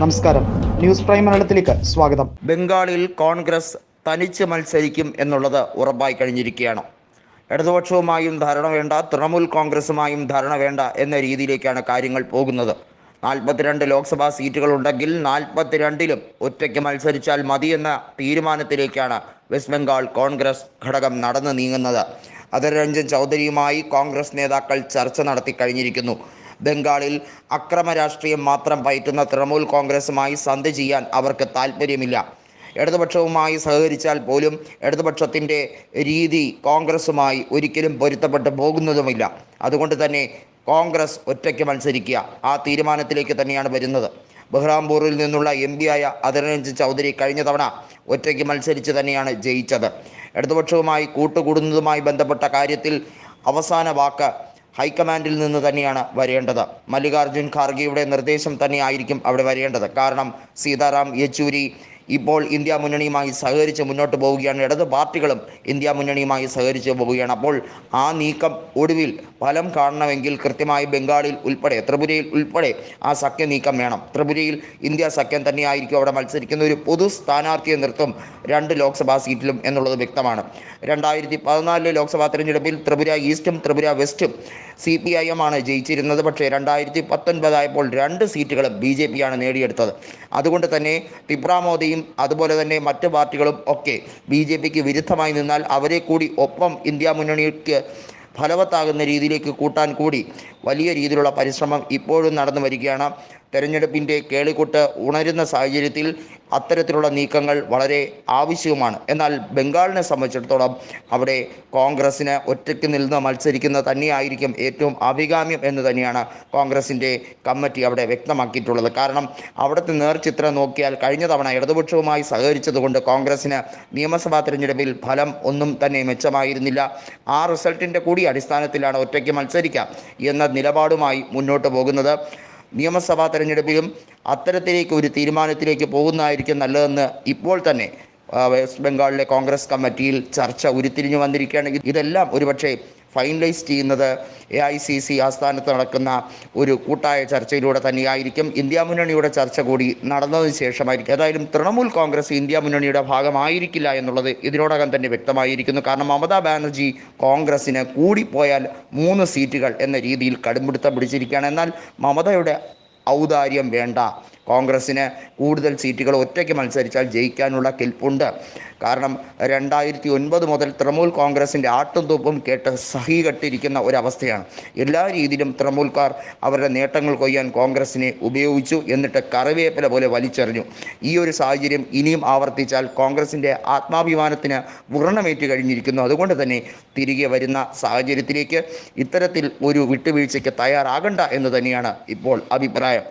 നമസ്കാരം. News prime മലയാളത്തിലേക്ക് സ്വാഗതം. ബംഗാളിൽ കോൺഗ്രസ് തനിച്ച് മത്സരിക്കും എന്നുള്ളത് ഉറപ്പായി കഴിഞ്ഞിരിക്കുകയാണ്. ഇടതുപക്ഷവുമായും ധാരണ വേണ്ട തൃണമൂൽ കോൺഗ്രസുമായും ധാരണ വേണ്ട എന്ന രീതിയിലേക്കാണ് കാര്യങ്ങൾ പോകുന്നത്. നാൽപ്പത്തിരണ്ട് ലോക്സഭാ സീറ്റുകളുണ്ടെങ്കിൽ നാൽപ്പത്തിരണ്ടിലും ഒറ്റയ്ക്ക് മത്സരിച്ചാൽ മതി എന്ന തീരുമാനത്തിലേക്കാണ് വെസ്റ്റ് ബംഗാൾ കോൺഗ്രസ് ഘടകം നടന്നു നീങ്ങുന്നത്. അധർ ചൗധരിയുമായി കോൺഗ്രസ് നേതാക്കൾ ചർച്ച നടത്തി കഴിഞ്ഞിരിക്കുന്നു. ബംഗാളിൽ അക്രമ രാഷ്ട്രീയം മാത്രം പയറ്റുന്ന തൃണമൂൽ കോൺഗ്രസുമായി സന്ധി ചെയ്യാൻ അവർക്ക് താല്പര്യമില്ല ഇടതുപക്ഷവുമായി സഹകരിച്ചാൽ പോലും ഇടതുപക്ഷത്തിന്റെ രീതി കോൺഗ്രസുമായി ഒരിക്കലും പൊരുത്തപ്പെട്ട് പോകുന്നതുമില്ല. അതുകൊണ്ട് തന്നെ കോൺഗ്രസ് ഒറ്റയ്ക്ക് മത്സരിക്കുക. ആ തീരുമാനത്തിലേക്ക് തന്നെയാണ് വരുന്നത്. ബഹ്റാംപൂറിൽ നിന്നുള്ള എം പി ആയ അതിരഞ്ജൻ ചൗധരി കഴിഞ്ഞ തവണ ഒറ്റയ്ക്ക് മത്സരിച്ച് തന്നെയാണ് ജയിച്ചത്. ഇടതുപക്ഷവുമായി കൂട്ടുകൂടുന്നതുമായി ബന്ധപ്പെട്ട കാര്യത്തിൽ അവസാന വാക്ക് ഹൈക്കമാൻഡിൽ നിന്ന് തന്നെയാണ് വരേണ്ടത്. മല്ലികാർജുൻ ഖാർഗെയുടെ നിർദ്ദേശം തന്നെയായിരിക്കും അവിടെ വരേണ്ടത്. കാരണം സീതാറാം യെച്ചൂരി ഇപ്പോൾ ഇന്ത്യ മുന്നണിയുമായി സഹകരിച്ച് മുന്നോട്ട് പോവുകയാണ്. ഇടത് പാർട്ടികളും ഇന്ത്യ മുന്നണിയുമായി സഹകരിച്ച് പോവുകയാണ്. അപ്പോൾ ആ നീക്കം ഒടുവിൽ ഫലം കാണണമെങ്കിൽ കൃത്യമായി ബംഗാളിൽ ഉൾപ്പെടെ ത്രിപുരയിൽ ഉൾപ്പെടെ ആ സഖ്യ നീക്കം വേണം. ത്രിപുരയിൽ ഇന്ത്യ സഖ്യം തന്നെയായിരിക്കും അവിടെ മത്സരിക്കുന്ന ഒരു പൊതു സ്ഥാനാർത്ഥിയെ നിർത്തും രണ്ട് ലോക്സഭാ സീറ്റിലും എന്നുള്ളത് വ്യക്തമാണ്. രണ്ടായിരത്തി പതിനാലിലെ ലോക്സഭാ തെരഞ്ഞെടുപ്പിൽ ത്രിപുര ഈസ്റ്റും ത്രിപുര വെസ്റ്റും സി പി ഐ എം ആണ് ജയിച്ചിരുന്നത്. പക്ഷേ രണ്ടായിരത്തി പത്തൊൻപതായപ്പോൾ രണ്ട് സീറ്റുകളും ബി ജെ പിയാണ് നേടിയെടുത്തത്. അതുകൊണ്ട് തന്നെ തിപ്രാമോദിയും അതുപോലെ തന്നെ മറ്റ് പാർട്ടികളും ഒക്കെ ബി ജെ പിക്ക് വിരുദ്ധമായി നിന്നാൽ അവരെ കൂടി ഒപ്പം ഇന്ത്യ മുന്നണിക്ക് ഫലവത്താകുന്ന രീതിയിലേക്ക് കൂട്ടാൻ കൂടി വലിയ രീതിയിലുള്ള പരിശ്രമം ഇപ്പോഴും നടന്നു വരികയാണ്. തെരഞ്ഞെടുപ്പിന്റെ കേളികൊട്ട് ഉണരുന്ന സാഹചര്യത്തിൽ അത്തരത്തിലുള്ള നീക്കങ്ങൾ വളരെ ആവശ്യവുമാണ്. എന്നാൽ ബംഗാളിനെ സംബന്ധിച്ചിടത്തോളം അവിടെ കോൺഗ്രസ്സിന് ഒറ്റയ്ക്ക് നിന്ന് മത്സരിക്കുന്ന തന്നെയായിരിക്കും ഏറ്റവും അഭികാമ്യം എന്ന് തന്നെയാണ് കോൺഗ്രസിന്റെ കമ്മിറ്റി അവിടെ വ്യക്തമാക്കിയിട്ടുള്ളത്. കാരണം അവിടുത്തെ നേർചിത്രം നോക്കിയാൽ കഴിഞ്ഞ തവണ ഇടതുപക്ഷവുമായി സഹകരിച്ചതുകൊണ്ട് കോൺഗ്രസ്സിന് നിയമസഭാ തെരഞ്ഞെടുപ്പിൽ ഫലം ഒന്നും തന്നെ മെച്ചമായിരുന്നില്ല. ആ റിസൾട്ടിന്റെ കൂടി അടിസ്ഥാനത്തിലാണ് ഒറ്റയ്ക്ക് മത്സരിക്കാം എന്ന നിലപാടുമായി മുന്നോട്ട് പോകുന്നത്. നിയമസഭാ തെരഞ്ഞെടുപ്പിലും അത്തരത്തിലേക്ക് ഒരു തീരുമാനത്തിലേക്ക് പോകുന്നതായിരിക്കും നല്ലതെന്ന് ഇപ്പോൾ തന്നെ വെസ്റ്റ് ബംഗാളിലെ കോൺഗ്രസ് കമ്മിറ്റിയിൽ ചർച്ച ഉരുത്തിരിഞ്ഞു വന്നിരിക്കുകയാണ്. ഇതെല്ലാം ഒരുപക്ഷെ ഫൈനലൈസ് ചെയ്യുന്നത് എ ഐ സി സി ആസ്ഥാനത്ത് നടക്കുന്ന ഒരു കൂട്ടായ ചർച്ചയിലൂടെ തന്നെയായിരിക്കും. ഇന്ത്യ മുന്നണിയുടെ ചർച്ച കൂടി നടന്നതിന് ശേഷമായിരിക്കും. ഏതായാലും തൃണമൂൽ കോൺഗ്രസ് ഇന്ത്യ മുന്നണിയുടെ ഭാഗമായിരിക്കില്ല എന്നുള്ളത് ഇതിനോടകം തന്നെ വ്യക്തമായിരിക്കുന്നു. കാരണം മമതാ ബാനർജി കോൺഗ്രസിന് കൂടിപ്പോയാൽ മൂന്ന് സീറ്റുകൾ എന്ന രീതിയിൽ കടുംപിടുത്തം പിടിച്ചിരിക്കുകയാണ്. എന്നാൽ മമതയുടെ ഔദാര്യം വേണ്ട. കോൺഗ്രസ്സിന് കൂടുതൽ സീറ്റുകൾ ഒറ്റയ്ക്ക് മത്സരിച്ചാൽ ജയിക്കാനുള്ള കെൽപ്പുണ്ട്. കാരണം രണ്ടായിരത്തി ഒൻപത് മുതൽ തൃണമൂൽ കോൺഗ്രസിന്റെ ആട്ടും തൂപ്പും കേട്ട് സഹികെട്ടിരിക്കുന്ന ഒരവസ്ഥയാണ്. എല്ലാ രീതിയിലും തൃണമൂൽക്കാർ അവരുടെ നേട്ടങ്ങൾ കൊയ്യാൻ കോൺഗ്രസിനെ ഉപയോഗിച്ചു എന്നിട്ട് കറിവേപ്പില പോലെ വലിച്ചെറിഞ്ഞു. ഈ ഒരു സാഹചര്യം ഇനിയും ആവർത്തിച്ചാൽ കോൺഗ്രസിന്റെ ആത്മാഭിമാനത്തിന് വ്രണമേറ്റ് കഴിഞ്ഞിരിക്കുന്നു. അതുകൊണ്ട് തന്നെ തിരികെ വരുന്ന സാഹചര്യത്തിലേക്ക് ഇത്തരത്തിൽ ഒരു വിട്ടുവീഴ്ചയ്ക്ക് തയ്യാറാകണ്ട എന്ന് തന്നെയാണ് ഇപ്പോൾ അഭിപ്രായം.